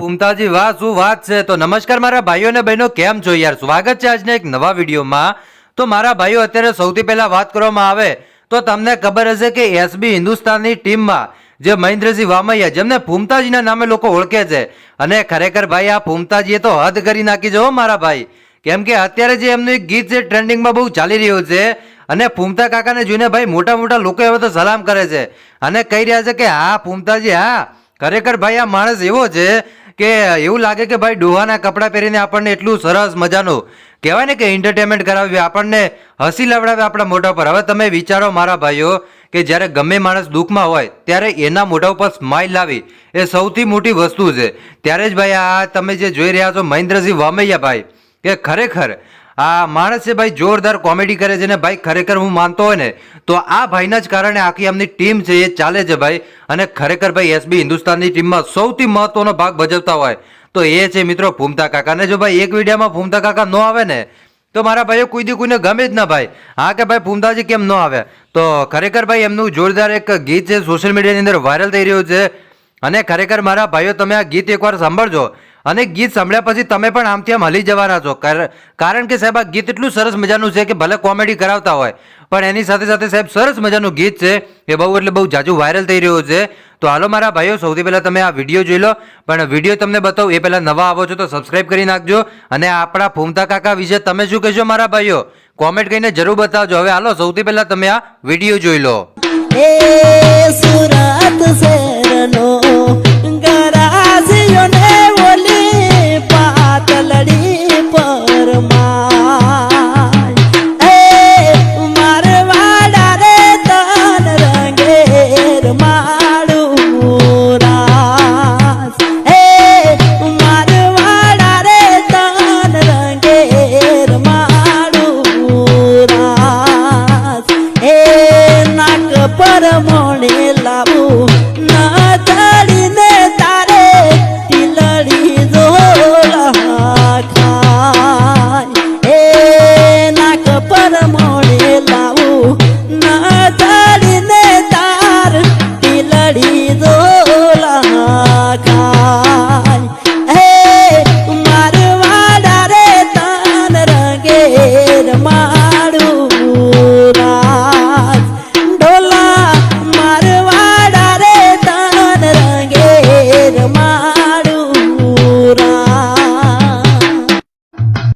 પુમતાજી, વાહ, શું વાત છે? તો નમસ્કાર મારા ભાઈઓ અને બહેનો, કેમ છો યાર? સ્વાગત છે આજના એક નવા વિડીયોમાં. તો મારા ભાઈઓ, અત્યારે સૌથી પહેલા વાત કરવામાં આવે તો તમને ખબર હશે કે એસબી હિન્દુસ્તાનની ટીમમાં જે મહેન્દ્રસિંહ વામૈયા જેમને ભૂમતાજીના નામે લોકો ઓળખે છે. અને ખરેખર ભાઈ, આ ભૂમતાજીએ તો હદ કરી નાખી છે મારા ભાઈ. કેમ કે અત્યારે જે એમનું એક ગીત છે, ટ્રેન્ડિંગમાં બહુ ચાલી રહ્યું છે, અને ફૂમતા કાકાને જોઈને ભાઈ મોટા મોટા લોકો હવે તો સલામ કરે છે. અને કહી રહ્યા છે કે, હા ફૂમતાજી હા, ખરેખર ભાઈ, આ માણસ એવો છે કે એવું લાગે કે ભાઈ ડોહાના કપડાં પહેરીને આપણને એટલું સરસ મજાનું, કહેવાય ને કે એન્ટરટેનમેન્ટ કરાવ્યું આપણને હસી લવડાવે આપણા મોઢા પર. હવે તમે વિચારો મારા ભાઈઓ કે જ્યારે ગમે માણસ દુઃખમાં હોય, ત્યારે એના મોઢા ઉપર સ્માઇલ લાવી. એ સૌથી મોટી વસ્તુ છે. ત્યારે જ ભાઈ આ તમે જે જોઈ રહ્યા છો મહેન્દ્રસિંહ વામૈયા ભાઈ, કે ખરેખર આ માણસ છે ભાઈ જોરદાર કોમેડી કરે છે ને ભાઈ ખરેખર હું માનતો હોય ને, તો આ ભાઈના જ કારણે આખી એમની ટીમ છે એ ચાલે છે ભાઈ. અને ખરેખર ભાઈ એસબી હિન્દુસ્તાનની ટીમમાં સૌથી મહત્વનો ભાગ ભજવતા હોય. તો એ છે મિત્રો ફૂમતા કાકા ને જો ભાઈ એક વિડીયોમાં ફૂમતા કાકા ન આવે ને તો મારા ભાઈઓ, કોઈ દી કોઈને ગમે જ ના ભાઈ. હા કે ભાઈ પૂમદાજી કેમ ન આવે? તો ખરેખર ભાઈ, એમનું જોરદાર એક ગીત છે, સોશિયલ મીડિયાની અંદર વાયરલ થઈ રહ્યું છે. અને ખરેખર મારા ભાઈઓ, તમે આ ગીત એકવાર સાંભળજો. અને ગીત સાંભળ્યા પછી તમે પણ આમથી આમ હલી જવાના છો. કાર- કારણ કે સાહેબ, આ ગીત એટલું સરસ મજાનું છે કે ભલે કોમેડી કરાવતા હોય, પણ એની સાથે સાથે સાહેબ સરસ મજાનું ગીત છે. એ બહુ એટલે બહુ જાજુ વાયરલ થઈ રહ્યું છે. તો હાલો મારા ભાઈઓ, સૌથી પહેલાં તમે આ વીડિયો જોઈ લો. પણ વીડિયો તમને બતાવું, એ પહેલાં નવા આવો છો તો સબસ્ક્રાઇબ કરી નાખજો. અને આપણા ફૂમતા કાકા વિશે તમે શું કહેશો મારા ભાઈઓ? કોમેન્ટ કરીને જરૂર બતાવજો. હવે હાલો, સૌથી પહેલાં તમે આ વીડિયો જોઈ લો. મારા મોણે